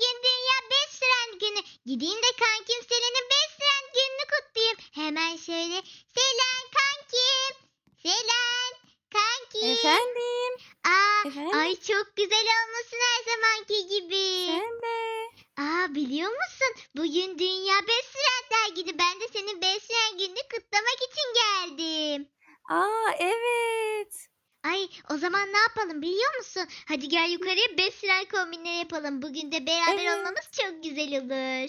Bugün Dünya Best Friend günü. Gideyim de kankim Selen'in Best Friend gününü kutlayayım. Hemen şöyle. Selen kankim. Selen kankim. Efendim. Aa, Efendim? ay çok güzel olmuşsun her zamanki gibi. Sen de. Aa biliyor musun? Bugün Dünya Best Friendler günü. Ben de senin Best Friend gününü kutlamak için geldim. Aa evet. Ay o zaman ne yapalım biliyor musun? Hadi gel yukarıya friend kombinleri yapalım. Bugün de beraber Evet. olmamız çok güzel olur. Ay,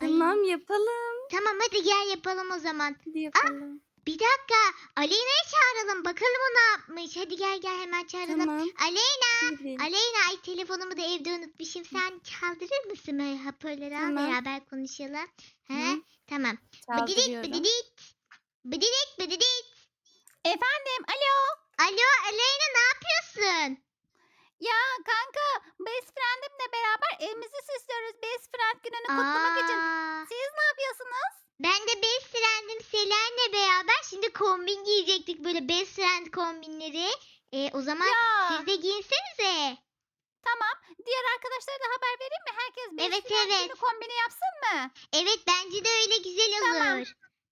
Tamam yapalım. tamam hadi gel yapalım o zaman. Hadi yapalım. Bir dakika. Aleyna'yı çağıralım. Bakalım o ne yapmış. Hadi gel gel hemen çağıralım. Tamam. Aleyna. Gidelim. Aleyna ay telefonumu da evde unutmuşum. Sen çaldırır mısın böyle hoparlörü al Tamam. beraber konuşalım. He? Hı. Tamam. Bıdidik Çaldırıyorum. bıdidik. Bıdidik bıdidik. Efendim alo. Alo Aleyna ne yapıyorsun? Ya kanka best friendimle beraber evimizi süslüyoruz best friend gününü kutlamak için. Aa. Siz ne yapıyorsunuz? Ben de best friend'im Selen'le beraber şimdi kombin giyecektik böyle best friend kombinleri. E, o zaman Ya siz de giyinsenize. tamam. Diğer arkadaşlara da haber vereyim mi? Herkes best Evet, friend evet. günü kombini yapsın mı? Evet bence de öyle güzel olur. Tamam.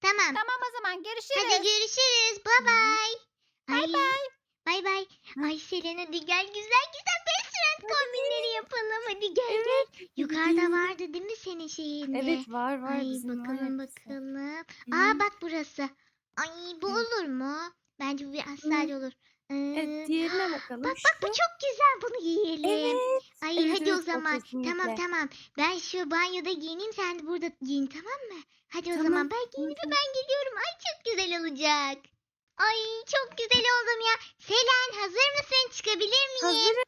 Tamam. Tamam o zaman görüşürüz. Hadi görüşürüz. Bye bye. Bay Ay, bay. Bye bye. Ay Selen hadi gel güzel güzel best friend kombinleri yapalım. Hadi gel gel. Yukarıda vardı değil mi senin şeyinde? Evet var var. Ay bizim var bakalım hepsi. bakalım. Aa bak burası. Ay bu olur mu? Bence bu biraz Hı. sade olur. Ee, Evet diğerine bakalım. Bak bak bu Şu. çok güzel bunu giyelim. Evet. Ay evet, hadi o evet, o zaman. Tamam kesinlikle. tamam. Ben şu banyoda giyineyim sen de burada giyin tamam mı? Hadi o Tamam, zaman ben giyinip ben geliyorum. Ay çok güzel olacak. Ay çok güzel oldum ya. Selen hazır mısın? Çıkabilir miyim? Hazırım.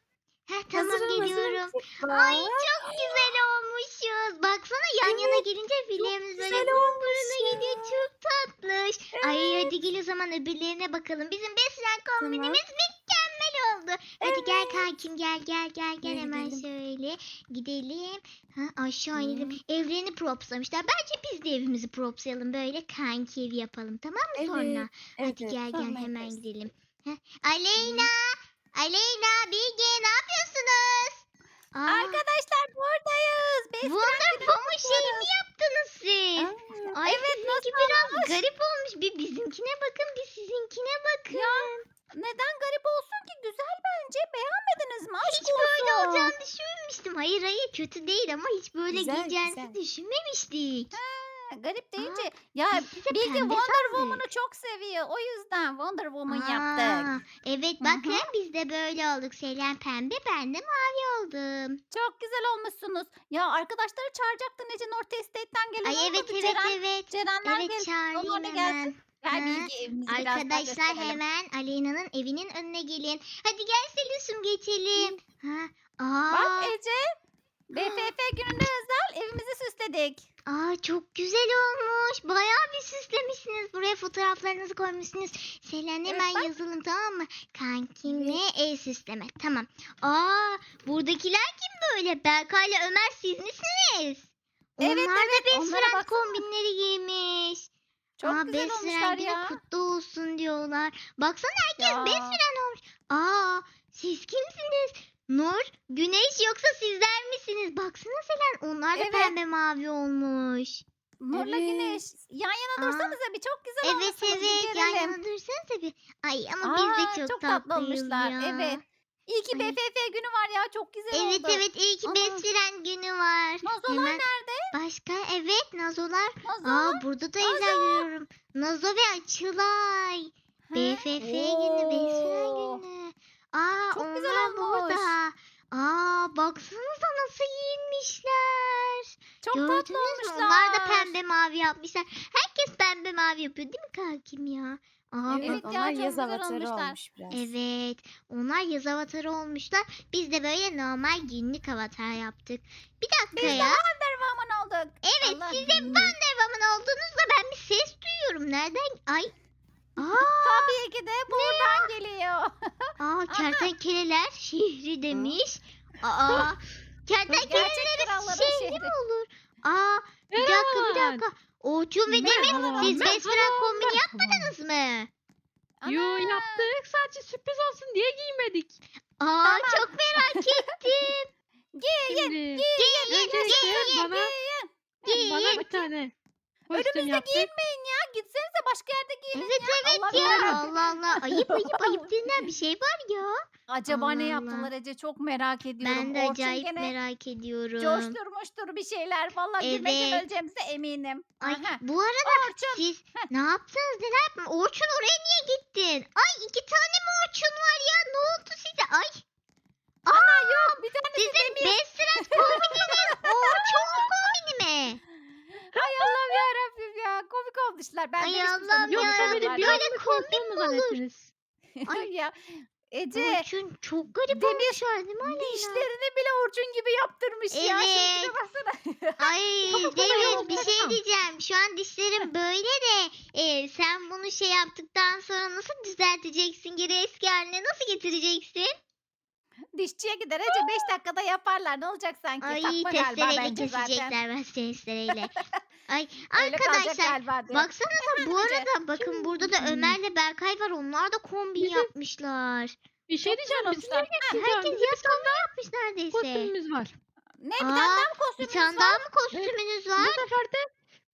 Heh, tamam hazırım, hazırım. geliyorum. Çık Ay çok güzel olmuşuz. Baksana yan yana Evet, gelince filmimiz böyle buruna gidiyor. Çok tatlış. Ay hadi gel o zaman öbürlerine bakalım. Bizim beslen kombinimiz mükemmel oldu. Hadi gel Evet. kankim gel gel gel gel Gel hemen şöyle gidelim. Ha, aşağı Hı. inelim. Evlerini propslamışlar. Bence biz de evimizi propslayalım. Böyle kanki evi yapalım tamam mı Evet, sonra? Evet, Hadi gel gel hemen yaparız. gidelim. Heh. Aleyna, Aleyna, Bilge ne yapıyorsunuz? Aa, Arkadaşlar buradayız. Best friend Wonder gününü Woman şeyi mi kutluyoruz. yaptınız siz? Aa, Ay evet, sizinki biraz olmuş? garip olmuş. Bir bizimkine bakın, bir sizinkine bakın. Ya neden böyle olacağını düşünmemiştim. Hayır hayır kötü değil ama hiç böyle Güzel, giyeceğinizi güzel. düşünmemiştik. Ha, Garip deyince. Ya Biz Bilge pembe Wonder sandık. Woman'ı çok seviyor. O yüzden Wonder Woman Aa, yaptık. Evet bakın biz de böyle olduk. Selen pembe ben de mavi oldum. Çok güzel olmuşsunuz. Ya arkadaşları çağıracaktın Ece North Estate'ten gelen Ay evet olmadı. evet Ceren, evet. Cerenler Evet gel. çağırayım Onlar da hemen. gelsin. Gel Ha, Bilge evimizi Arkadaşlar hemen Aleyna'nın evinin önüne gelin. Hadi gel Selus'um geçelim. Ha. Aa, Bak Ece. BFF gününde özel evimizi süsledik. aa çok güzel olmuş. Bayağı bir süslemişsiniz. Buraya fotoğraflarınızı koymuşsunuz. Selen Evet, hemen bak. yazalım tamam mı? Kankimle ev süsleme. Tamam. Aa buradakiler kim böyle? Berkay'la Ömer siz misiniz? Evet, Onlar evet, da best friend kombinleri giymiş. Çok Aa, güzel olmuşlar ya. kutlu olsun diyorlar. Baksana herkes Ya. best friend olmuş. Aa siz kimsiniz? Nur, Güneş yoksa sizler misiniz? Baksana Selen onlar da Evet. pembe mavi olmuş. Nurla Evet. Güneş. Yan yana Aa. dursanıza bir çok güzel Evet olmuşsunuz. bir evet yan görelim. yana dursanıza bir. Ay ama Aa, biz de çok, tatlı tatlıyız olmuşlar. ya. Evet. İyi ki Ay. BFF günü var ya çok güzel Evet oldu. evet iyi ki best friend günü var. Nazolar Hemen nerede? Başka evet Nazolar. Nazo. Aa burada da evler görüyorum. Nazo ve Açılay. BFF günü, Oo. günü. Aa Çok onlar güzel olmuş. burada. Aa baksanıza nasıl giyinmişler. Çok Gördünüz tatlı mü? olmuşlar. Onlar da pembe mavi yapmışlar. Herkes pembe mavi yapıyor değil mi kankim ya? Aa Evet bak- ya, onlar çok yaz güzel avatarı olmuşlar. olmuş biraz. Evet. Onlar yaz avatarı olmuşlar. Biz de böyle normal günlük avatar yaptık. Bir dakika Biz de ya. Wonder Woman olduk. Evet Allah siz de. Wonder Woman olduğunuzda ben bir ses duyuyorum. Nereden? Ay. Aa, Tabii ki de buradan geliyor. aa kertenkeleler şehri demiş. Aa, Gerçek kertenkelelerin kralların şehri şehri. mi olur? Aa, bir dakika bir dakika. Orçun ve Demir siz merhabalar, kombini yapmadınız mı? Yo Ana. yaptık sadece sürpriz olsun diye giymedik. Aa Tamam. çok merak ettim. Şimdi Giyin, öncelikle giyin, bana, bana giyin. bir tane kostüm Önümüzde yaptık. giyinmeyin. Gitsenize başka yerde giyinin Evet ya. evet Allah ya. Allah Allah. Ayıp ayıp ayıp denilen bir şey var ya. Acaba Allah ne Allah. yaptılar Ece çok merak ediyorum. Ben de Orçun acayip gene merak ediyorum. Coşturmuştur bir şeyler. Vallahi gülmekten Evet. öleceğimize eminim. Ay Aha. bu arada Orçun. siz ne yaptınız neler yaptınız? Orçun oraya niye gittin? Ay iki tane mi Orçun var ya? Ne oldu size? Ay Ana yok bir tanesi sizin Demir. best friend kombininiz Orçun kombini mi? Ay Allah'ım yarabbim ya. Komik olmuşlar. Ben Ay demiştim Allah'ım sana ya, Yoksa komik beni Böyle bir kombin kostüm mü mi zannettiniz? Ay ya. Ece Orçun çok garip Demir, olmuşlar değil mi Aleyna? dişlerini bile Orçun gibi yaptırmış ya. Evet. Baksana. Ay Tamam, Demir bir şey diyeceğim. Şu an dişlerim böyle de e, sen bunu şey yaptıktan sonra nasıl düzelteceksin? Geri eski haline nasıl getireceksin? Dişçiye gider Ece 5 dakikada yaparlar. Ne olacak sanki? Ay Takma galiba testereyle bence zaten. kesecekler ben testereyle. Ay Öyle kalacak arkadaşlar galiba diyor. baksanıza bu arada bakın burada da Ömer'le Berkay var. Onlar da kombin Bizim- yapmışlar. Bir şey diyeceğim. Bizim Ha, geçeceğim? herkes yaz kombin yapmış neredeyse. kostümümüz var. Ne bir Aa, tane daha mı Bir kostümünüz tane var? daha mı kostümünüz Bu var? sefer de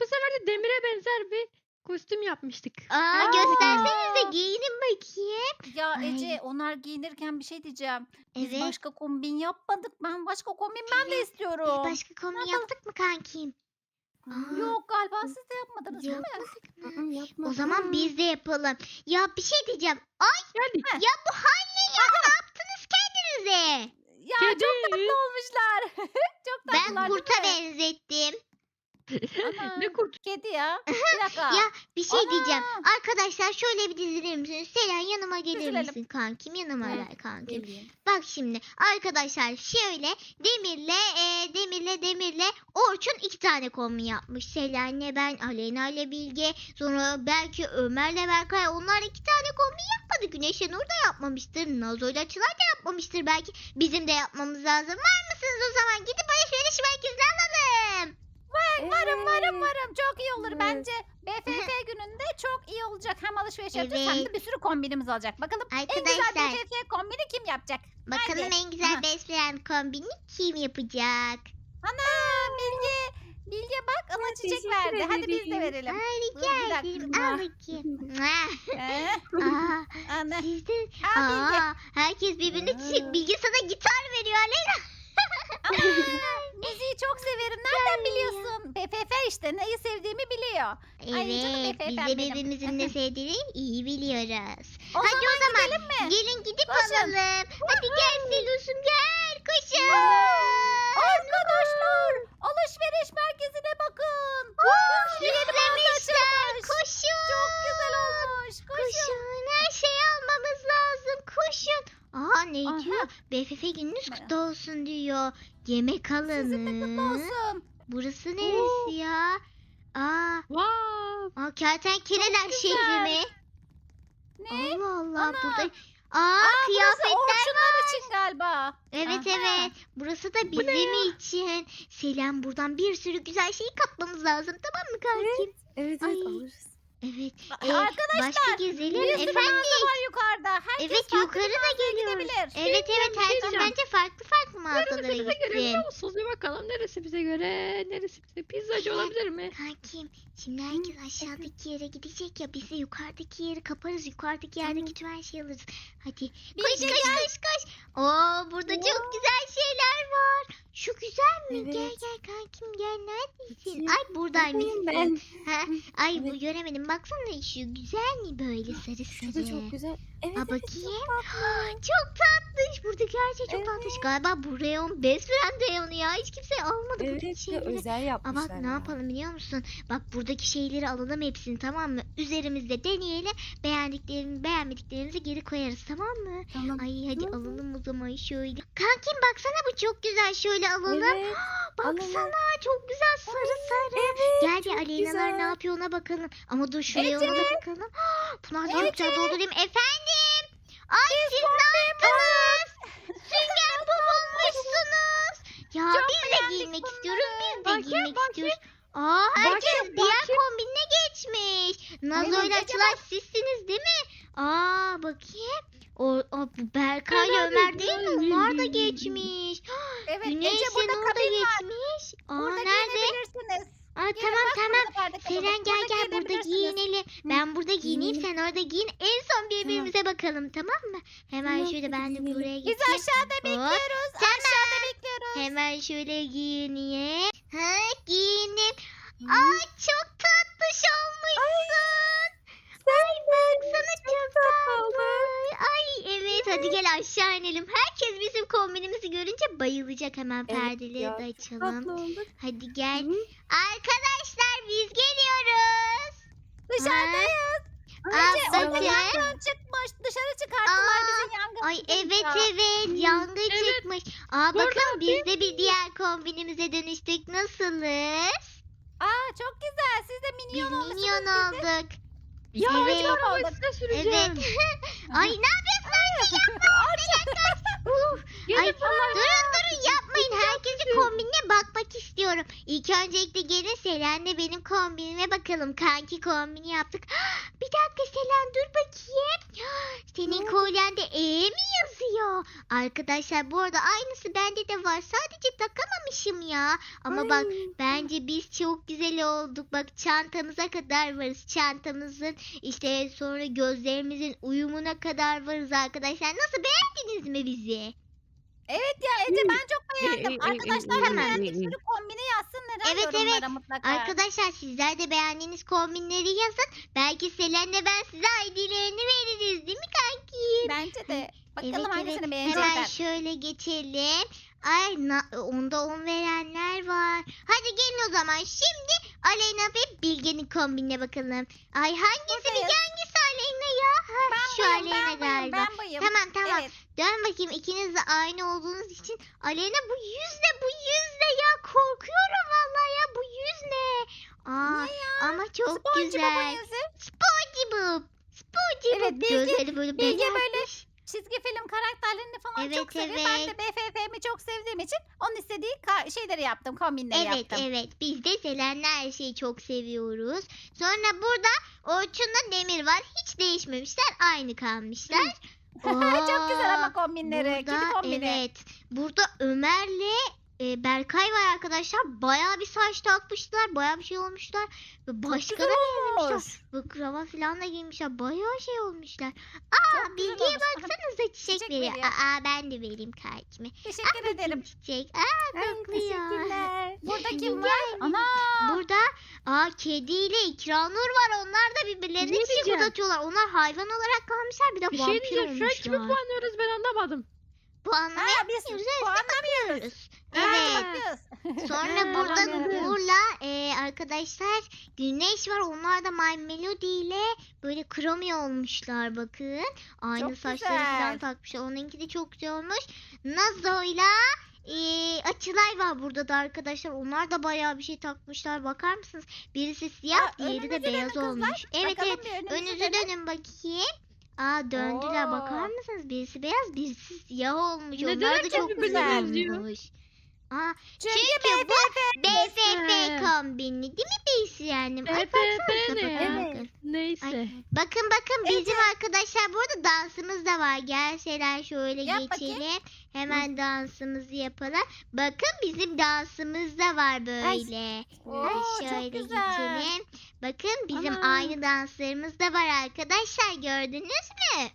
bu sefer de demire benzer bir kostüm yapmıştık. Aa, Aa. göstersenize giyinin bakayım. Ya Ay. Ece onlar giyinirken bir şey diyeceğim. Biz Evet. başka kombin yapmadık. Ben başka kombin ben de istiyorum. Biz başka kombin yaptık mı kankim? Aa, Yok galiba siz de yapmadınız değil mi? yapmadık mı? Aa, yapma. O zaman biz de yapalım. Ya bir şey diyeceğim. Ay Geldik. ya bu hal ne ya? Ne yaptınız kendinize? Ya Kedi. çok tatlı olmuşlar. çok tatlılar Ben değil kurta mi? benzettim. Ne kurt? Kedi ya. Bir dakika. Ya bir şey diyeceğim. Ana. Arkadaşlar şöyle bir dizilir misiniz? Selen yanıma gelir Dizilelim. misin kankim? Yanıma Hı. gel kankim. Bak şimdi arkadaşlar şöyle Demir'le e, Demir'le Demir'le Orçun iki tane kombin yapmış. Selen'le ben, Aleyna ile Bilge, sonra belki Ömer'le Berkay onlar iki tane kombin yapmadı. Güneş'le Nur da yapmamıştır. Nazo ile Açılay da yapmamıştır belki. Bizim de yapmamız lazım. Var mısınız o zaman? Gidip alışveriş merkezine alalım. Varım varım Evet. varım. Çok iyi olur Evet. bence. BFF gününde çok iyi olacak. Hem alışveriş yapacağız hem de Evet. bir sürü kombinimiz olacak. Bakalım en güzel Arkadaşlar BFF kombini kim yapacak? bakalım Hadi. en güzel Aha. friend kombini kim yapacak? Ana Bilge. Bilge bak ona çiçek teşekkür verdi. Hadi biz de ederim. verelim. Ay Dur, rica bir dakika. ederim. Al bakayım. Ee, Aa, ana. siz de Aa, Bilge. Aa, herkes birbirine çiçek. Aa. Bilge sana gitar veriyor Aleyna. Ana, müziği çok severim. Nereden biliyorsun? BFF işte neyi sevdiğimi biliyor. Ay, canım Evet, biz de efendim. birbirimizin ne sevdiğini iyi biliyoruz. O Hadi zaman o zaman gidelim mi? gelin gidip Koşun. alalım. Hadi gel Selus'um gel. Koşun. Arkadaşlar alışveriş merkezine bakın. Oo, Yeni mağaza süslemişler. açılmış. Koşun. Çok güzel olmuş. Koşun. Koşun. Her şeyi almamız lazım. Koşun. Aa ne Aha. diyor? BFF gününüz kutlu olsun diyor. Yemek alanı. Sizin de kutlu olsun. Burası neresi ya? Aa, Wow. aa kertenkeleler şehri mi? Ne? Allah Allah Ana. burada. Aa, Aa, kıyafetler Orçunlar için galiba. Evet Aha. evet. Burası da bizim için. Selen buradan bir sürü güzel şeyi kapmamız lazım. Tamam mı kankim? Evet Ay. evet alırız. Evet. Ee, Arkadaşlar başka gezelim. bir sürü mağaza var yukarıda. Herkes Evet yukarı da gidebilir. Evet evet bir şey herkes diyeceğim. bence farklı farklı mağazalara Neresi bize göre gitsin. biliyor musunuz? Bir bakalım neresi bize göre? Neresi bize? Pizzacı olabilir mi? Kankim şimdi herkes aşağıdaki yere gidecek ya biz de yukarıdaki yeri kaparız. Yukarıdaki yerdeki tüm her şeyi alırız. Hadi koş Bilge koş koş koş. Oo burada çok güzel şeyler var. Şu güzel mi? Gel Evet. gel kankim gel neredesin? Ay buradaymışsın. Ben. Ha? Ay bu göremedim. Baksana şu güzel mi böyle sarı Şu da sarı? çok güzel. Evet, Aa, evet, bakayım. çok tatlı. Çok tatlış. Buradaki her şey çok Evet. tatlış. Galiba bu reyon best friend reyonu ya. Hiç kimse almadı buradaki Evet ve şeyleri. özel Aa yapmışlar. bak ne ya. yapalım biliyor musun? Bak buradaki şeyleri alalım hepsini tamam mı? Üzerimizde deneyelim. Beğendiklerimizi beğenmediklerimizi geri koyarız tamam mı? Tamam. Ay hadi Tamam. alalım o zaman şöyle. Kankim baksana bu çok güzel. Şöyle alalım. Evet. Baksana çok güzel sarı sarı. Gel bir Aleyna'lar ne yapıyor ona bakalım. Ama dur şuraya ona da bakalım. Bunlar da çok güzel doldurayım. Efendim? Ay siz ne yaptınız? Sünger pop olmuşsunuz. Ya Çok biz de beğendik giymek bunları. istiyoruz. Biz de Bakayım, giymek bakayım. istiyoruz. Aa herkes Bakayım, diğer bakayım. kombinine geçmiş. Nazo Evet, ile Açılay sizsiniz değil mi? Aa bakayım. O, o Berkay ile Ömer değil mi? Onlar da geçmiş. Evet Güneş Ece burada Senur da kabin var. geçmiş. Aa Burada nerede? giyinebilirsiniz. Aa Gelin tamam bak, tamam. burada perde. Selen gel gel burada giyinelim. Ben burada giyineyim sen orada giyin. En son birbirimize bakalım tamam mı? Hemen Tamam, şöyle ben de buraya Biz geçeyim. aşağıda bekliyoruz. Aşağıda bekliyoruz. Hemen şöyle giyineyim. Ha giyindim. Aa çok tatlış olmuşsun. Ay baksana çok tatlı. Ay evet hadi gel aşağı inelim. Herkes bizim kombinimizi görünce bayılacak. Hemen Evet perdeleri ya, de açalım. Hadi gel. Hı. Arkadaşlar biz geliyoruz. Dışarıdayız. Bakın. yangın çıkmış. Dışarı çıkarttılar Aa, bizi yangın Ay evet ya. evet yangın Evet. çıkmış. Aa Burada bakın biz de bir diğer kombinimize dönüştük. Nasılız? Aa çok güzel. Siz de Biz minyon olmuşsunuz. minyon olduk. Ya Evet. Arabayı size süreceğim. Evet. Ay ne yapıyorsun anne yapma. Bir Gelin Ay, durun durun yapmayın. Herkesin kombinine bakmak istiyorum. İlk öncelikle gelin Selen'le benim kombinime bakalım. Kanki kombini yaptık. Bir dakika Selen dur bakayım. Senin kolyende E mi yazıyor? Arkadaşlar bu arada aynısı bende de var. Sadece takamamışım ya. Ama bak Ay, Bence biz çok güzel olduk. Bak çantamıza kadar varız. Çantamızın işte sonra gözlerimizin uyumuna kadar varız arkadaşlar. Nasıl beğendiniz mi bizi? Evet ya Ece ben çok beğendim. Tamam. Arkadaşlar da beğendik. Sürü kombini yazsınlar Evet, yorumlara evet. mutlaka. Arkadaşlar sizler de beğendiğiniz kombinleri yazın. Belki Selen'le ben size ID'lerini veririz değil mi kanki? Bence de. Bakalım Evet, hangisini evet. beğenecekler. Hemen şöyle geçelim. Ay na- onda 10 verenler var. Hadi gelin o zaman şimdi Aleyna ve Bilge'nin kombinine bakalım. Ay hangisi. Bilge hangisi Aleyna ya? Ha, Ben şu buyum, Aleyna ben galiba. ben buyum. Tamam tamam. Evet. Dön bakayım ikiniz de aynı olduğunuz için. Aleyna bu yüz ne bu yüz ne ya korkuyorum vallahi ya bu yüz ne? Aa, Ne ya? ama çok SpongeBob'un güzel. yüzü. SpongeBob. SpongeBob. Evet, Bilge- Gözleri böyle Bilge böyle. Çizgi film karakterlerini falan Evet, çok seviyor. Ben de evet. BFF'mi çok sevdiğim için onun istediği ka- şeyleri yaptım, kombinleri Evet yaptım. evet biz de Selen'le her şeyi çok seviyoruz. Sonra burada Orçun'la Demir var. Hiç değişmemişler. Aynı kalmışlar. çok güzel ama kombinleri. Burada Kedi kombini. evet. Burada Ömer'le e, Berkay var arkadaşlar. Bayağı bir saç takmışlar. Bayağı bir şey olmuşlar. Ve başka da olmuş. Bu kravat falan da giymişler. Bayağı şey olmuşlar. Aa Çok Bilge'ye baksanıza çiçek, Çiçek veriyor. veriyor. Aa ben de vereyim kalbime. Teşekkür Bakayım ederim. Çiçek. Aa kokluyor. Burada kim var? Ana. Burada aa kediyle İkranur var. Onlar da diyeceğim? uzatıyorlar. Onlar hayvan olarak kalmışlar. Bir de Bir şey vampir diyeceğim. Şu an kimi olmuşlar. puanlıyoruz ben anlamadım. Ha, biz puanlamıyoruz. Evet. Sonra burada. Uğur'la e, arkadaşlar Güneş var. Onlar da My Melody ile böyle kromi olmuşlar bakın. Aynı Çok saçları güzel. falan takmışlar. Onunki de çok güzel olmuş. Nazo'yla e, Açılay var burada da arkadaşlar. Onlar da bayağı bir şey takmışlar. Bakar mısınız? Birisi siyah, Aa, diğeri de beyaz kızlar. olmuş. Evet Bakalım evet. Önünüzü dönün. bakayım. Aa döndüler bakar Oo. mısınız? Birisi beyaz, birisi siyah olmuş. Neden Onlar da çok güzel olmuş. Aa, Çünkü çünkü bu BFF Neyse. kombini değil mi Beysi yani? Ay BFF baksanıza ne ya? bakın. Neyse. Ay, bakın bakın bizim arkadaşlar burada dansımız da var. Gel Selen şöyle Yap bakayım. geçelim. Hemen dansımızı yapalım. Bakın bizim dansımız da var böyle. Oo, Ay, şöyle geçelim. Bakın bizim Ana. aynı danslarımız da var arkadaşlar. Gördünüz mü?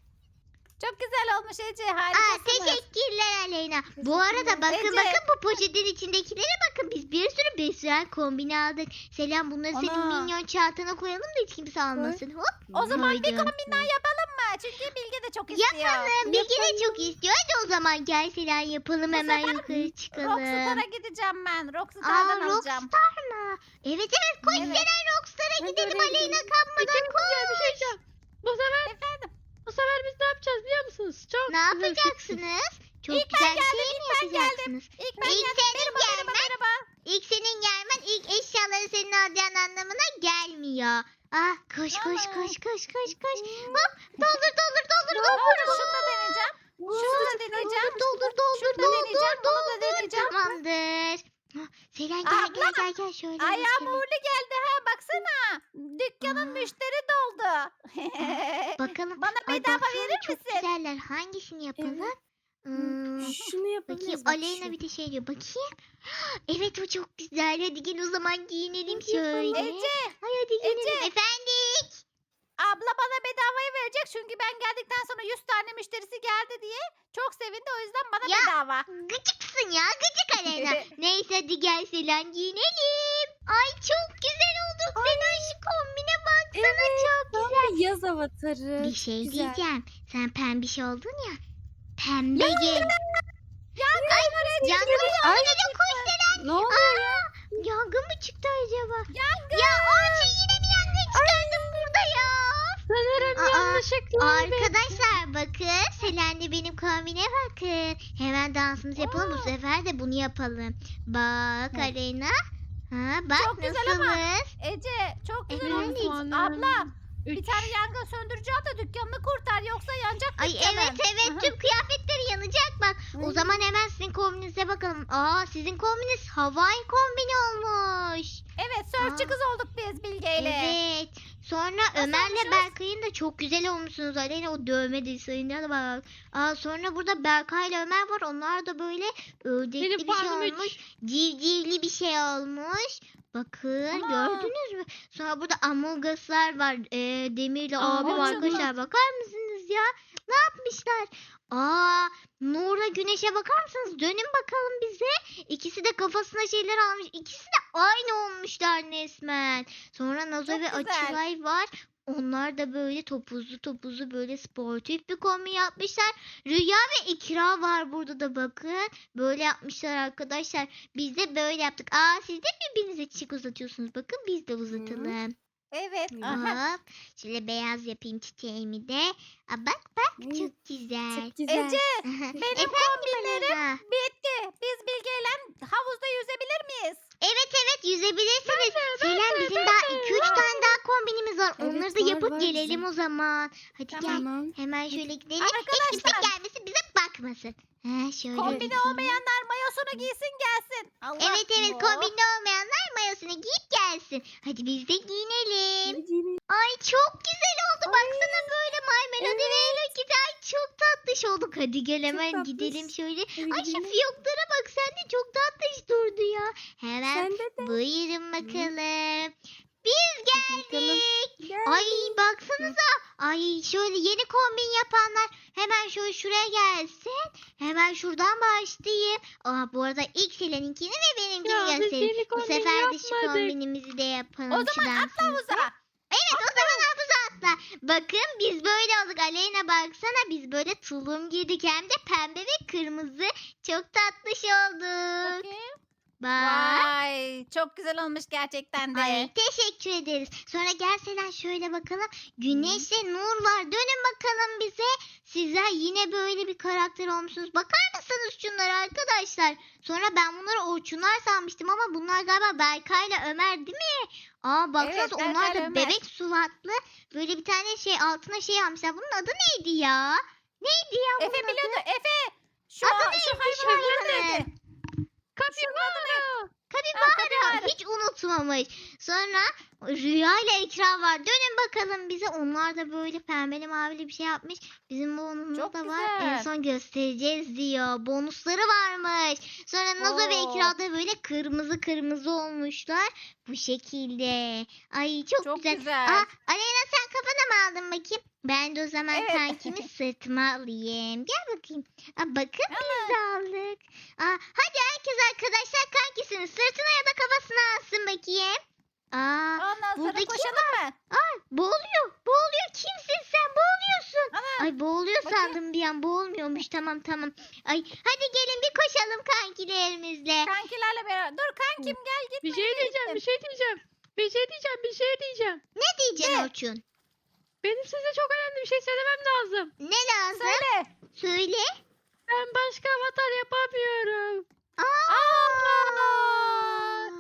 Çok güzel olmuş Ece. Aa, Harikasınız. teşekkürler Aleyna. Bu arada bakın Ece. bakın bu poşetin içindekilere bakın. Biz bir sürü besleyen kombini aldık. Selam bunları senin Ana. minyon çantana koyalım da hiç kimse almasın. Hop. O zaman bir koydum. kombin daha yapalım mı? Çünkü Bilge de çok istiyor. Yapalım. Bilgi de çok istiyor. Hadi o zaman gel Selen yapalım Bu hemen sefer yukarı çıkalım. Rockstar'a gideceğim ben. Aa Rockstar'dan alacağım. Rockstar mı? Evet evet koş Evet. Selen Rockstar'a Hadi gidelim oraya Aleyna gidelim. kanmadan Peki, güzel bir şey diyeceğim. Bu sefer Efendim. Bu sefer biz ne yapacağız biliyor musunuz? Çok Ne bir yapacaksınız? Çok İlk ben güzel bir geldim, şey mi ilk ben geldim. yapacaksınız? İlk ben İlk geldim. senin Merhaba, merhaba, gelmen. merhaba. İlk senin gelmen ilk eşyaları senin alacağın anlamına gelmiyor. Ah koş koş Aa. koş koş koş koş. Hop doldur doldur doldur doldur. oldu? Şunu da deneyeceğim. Şunu da deneyeceğim. Doldur doldur Şunu da doldur deneyeceğim, bunu da doldur. deneyeceğim. Tamamdır. Hah, Selen gel Abla, gel gel gel şöyle Ayağım uğurlu geldi ha baksana. Dükkanın Aa. müşteri doldu. Bakalım. Bana Ay bedava baksana verir çok misin? güzeller. Hangisini yapalım? Hmm, Şunu bakayım yapabiliriz. bak, Aleyna şu. bir de şey diyor. Bakayım. Evet o çok güzel. Hadi gel o zaman giyinelim Hadi yapalım. şöyle. Ece Ay hadi giyinelim. Ece. Efendik. abla bana bedavayı verecek çünkü ben geldikten sonra 100 tane müşterisi geldi diye çok sevindi o yüzden bana Ya. bedava. Gıcıksın ya gıcık Aleyna. Neyse hadi gel Selen giyinelim. Ay çok güzel olduk. Selen şu kombine baksana Evet, çok güzel. yaz avatarı. Bir şey Güzel. diyeceğim. Sen pembiş oldun ya. Pembe gel. Ay yangın yangına koş Selen. Ne oluyor ya? Yangın mı çıktı acaba? Yangın. Ya Orçun yine bir yangın çıkardın burada ya. Sanırım Aa, yanlışlıkla. Arkadaşlar bakın Selen'le benim kombine bakın. Hemen dansımızı yapalım bu sefer de bunu yapalım. Bak. Aleyna. Ha bak Çok güzel ama. Ece çok güzel Efendim? olmuş. Abla üç. bir tane yangın söndürücü al da dükkanını kurtar yoksa yanacak Ay dükkanın. evet evet Aha. tüm kıyafetleri yanacak bak. O Ay. zaman hemen sizin kombinize bakalım. Aa sizin kombiniz Hawaii kombini olmuş. Evet sörfçü kız olduk biz Bilge ile. Evet. Sonra Ömer'le? Berkay'ın da çok güzel olmuşsunuz. Aleyna o dövme detayına da bak. Aa, sonra burada Berkay'la Ömer var. Onlar da böyle ördekli bir şey olmuş. Civcivli bir şey olmuş. Bakın Aa. gördünüz mü? Sonra burada Among Us'lar var. Ee, Demir'le abim Orçun arkadaşlar. Bakar mısınız ya? Ne yapmışlar? Aa, Nur'la Güneş'e bakar mısınız? Dönün bakalım bize. İkisi de kafasına şeyler almış. İkisi de aynı olmuşlar resmen. Sonra Nazo Çok ve güzel. Açılay var. Onlar da böyle topuzlu topuzlu böyle sportif bir kombin yapmışlar. Rüya ve İkra var burada da bakın. Böyle yapmışlar arkadaşlar. Biz de böyle yaptık. Aa siz de birbirinize çiçek uzatıyorsunuz. Bakın biz de uzatalım. Evet. Aha. Hop. Şöyle beyaz yapayım çiçeğimi de. Aa, bak bak Hı, çok güzel. Çok güzel. Ece Benim kombinlerim Aleyna. bitti. Biz Bilge ile havuzda yüzebilir miyiz? Evet evet yüzebilirsiniz. Selen bizim daha de. 2-3 tane daha kombinimiz var. Evet, Onları da var, yapıp var gelelim bizim. o zaman. Hadi Tamam. gel. Tamam. Hemen şöyle gidelim. Hiç kimse Arkadaşlar gelmesin bize bakmasın. Ha, şöyle kombine gidelim. olmayanlar mayosunu giysin gelsin. Allah Evet evet kombinli olmayanlar mayosunu giyip gelsin. Hadi biz de giyinelim. Ay çok güzel oldu. Baksana böyle My Melody ve Hello Kitty. Ay çok tatlış olduk. Hadi gel hemen tatlış. gidelim şöyle. Ay şu gidelim. fiyoklara bak sen de çok tatlış durdu ya. Hemen Sen de de. buyurun bakalım. Biz Hadi bakalım. geldik. Gel. Ay baksanıza. Ay şöyle yeni kombin yapanlar hemen şöyle şuraya gelsin. Hemen şuradan başlayayım. Aa bu arada ilk Selen'inkini ve benimkini Ya göstereyim. Bu sefer yapmadık. kombinimizi de yapalım. O zaman atla havuza. Evet o zaman havuza atla. Bakın biz böyle olduk. Aleyna baksana biz böyle tulum giydik hem de pembe ve kırmızı. Çok tatlış olduk. Bakayım. Bak. Vay çok güzel olmuş gerçekten de. Ay teşekkür ederiz. Sonra gelseler şöyle bakalım. Güneşle Nur var. Dönün bakalım bize. Sizler yine böyle bir karakter olmuşsunuz. Bakar mısınız şunlara arkadaşlar? Sonra ben bunları Orçunlar sanmıştım ama bunlar galiba Berkay'la Ömer değil mi? Aa baksanıza Evet, onlar Berkay'la da Ömer. bebek suvatlı. Böyle bir tane şey altına şey almışlar. Bunun adı neydi ya? Neydi ya bunun Efe adı? biliyordu. Efe. Şu, Adı şu neymiş hayvanın adı hayvanın? neydi? Kapibara. Kapibara. Hiç unutmamış. Sonra Rüya ile Ekra var. Dönün bakalım bize. Onlar da böyle pembeli mavili bir şey yapmış. Bizim bonusumuz Çok da var. En güzel. son göstereceğiz diyor. Bonusları varmış. Sonra Nazo ve. Ekra da böyle kırmızı kırmızı olmuşlar. Bu şekilde. Ay çok, Çok güzel. güzel. Aa, Aleyna sen kafana mı aldın bakayım? Ben de o zaman Evet. kankimi sırtıma alayım. Gel bakayım. Aa, bakın biz de aldık. Aa, hadi herkes arkadaşlar kankisini sırtına ya da kafasına alsın bakayım. Aa, Ondan sonra buradaki koşalım mı? boğuluyor. Boğuluyor. Kimsin sen? Boğuluyorsun. Ana. Ay boğuluyor Bakayım. sandım bir an. Boğulmuyormuş. Tamam tamam. Ay hadi gelin bir koşalım kankilerimizle. Kankilerle beraber. Dur kankim gel gitme. Bir şey diyeceğim, bir şey diyeceğim. Bir şey diyeceğim, bir şey diyeceğim. Ne diyeceksin Ne? Orçun? Benim size çok önemli bir şey söylemem lazım. Ne lazım? Söyle. Söyle. Ben başka avatar yapamıyorum. Aa.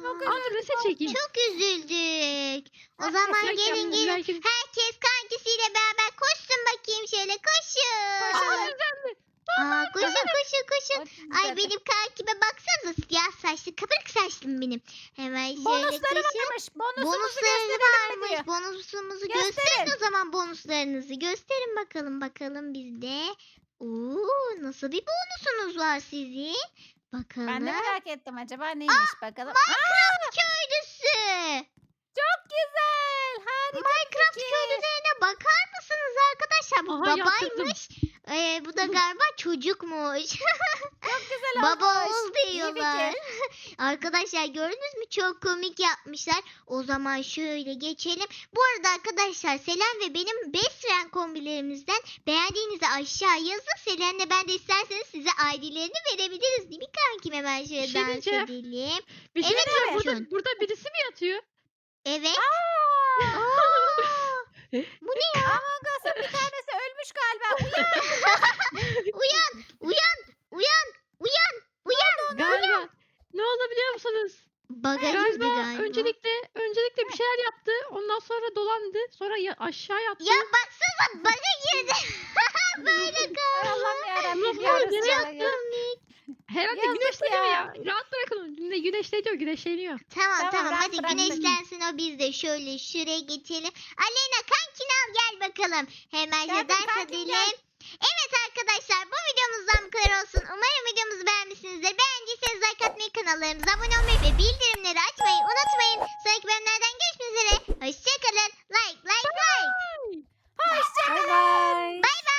Çok Aa, çekeyim. Çok üzüldük. O zaman gelin gelin. Herkes kankisiyle beraber koşsun bakayım şöyle koşun. Düzeldi. Aa, koşun koşun koşun. Ay benim kankime baksanıza siyah saçlı kıvırcık saçlım benim. Hemen şöyle Bonusları koşun. varmış. Bonusumuzu varmış. diyor. Bonusumuzu Gösterin. gösterin o zaman bonuslarınızı. Gösterin bakalım bakalım bizde. Oo, nasıl bir bonusunuz var sizin? Bakalım. Ben de merak ettim acaba neymiş bakalım. Minecraft köylüsü. Çok güzel. Harika. Minecraft fikir. köylülerine bakar mısınız arkadaşlar? Bu Aha, babaymış. Ee, bu da galiba çocukmuş. Çok güzel Baba olmuş. oğul İyi diyorlar. fikir. arkadaşlar gördünüz mü? Çok komik yapmışlar. O zaman şöyle geçelim. Bu arada arkadaşlar Selen ve benim best friend kombilerimizden beğendiğinizi aşağı yazın. Selen'le ben de isterseniz size ID'lerini verebiliriz değil mi kankim? Hemen şöyle Bir şey dans diyeceğim. edelim. Bir şey Evet, diyeceğim. Burada, burada birisi mi yatıyor? Evet. Aa, Aa, bu ne ya? Among Us'ın bir tanesi ölmüş galiba. Uyan! Uyan! Uyan! Uyan! Uyan! Galiba. Ne oldu biliyor musunuz? Baga girdi Galiba, galiba. öncelikle öncelikle bir şeyler yaptı. Ondan sonra dolandı. Sonra ya, aşağı yattı. Ya baksanıza baga girdi. Böyle kaldı. Allah'ım yarabbim. Ya. Komik. Herhalde Yazık güneşleniyor ya. ya. Rahat bırakın onu. Güne- Güneşleniyor, güneşleniyor. Tamam Tamam, tamam hadi güneşlensin o biz de şöyle şuraya geçelim. Aleyna kankini al gel bakalım. Hemen Geldim, dans kankim. Evet arkadaşlar bu videomuzdan bu kadar olsun. Umarım videomuzu beğenmişsinizdir. Beğendiyseniz like atmayı, kanallarımıza abone olmayı ve bildirimleri açmayı unutmayın. Sonraki bölümlerden görüşmek üzere. Hoşçakalın. Like, like, like. Hoşçakalın. Bye bye. bye, bye.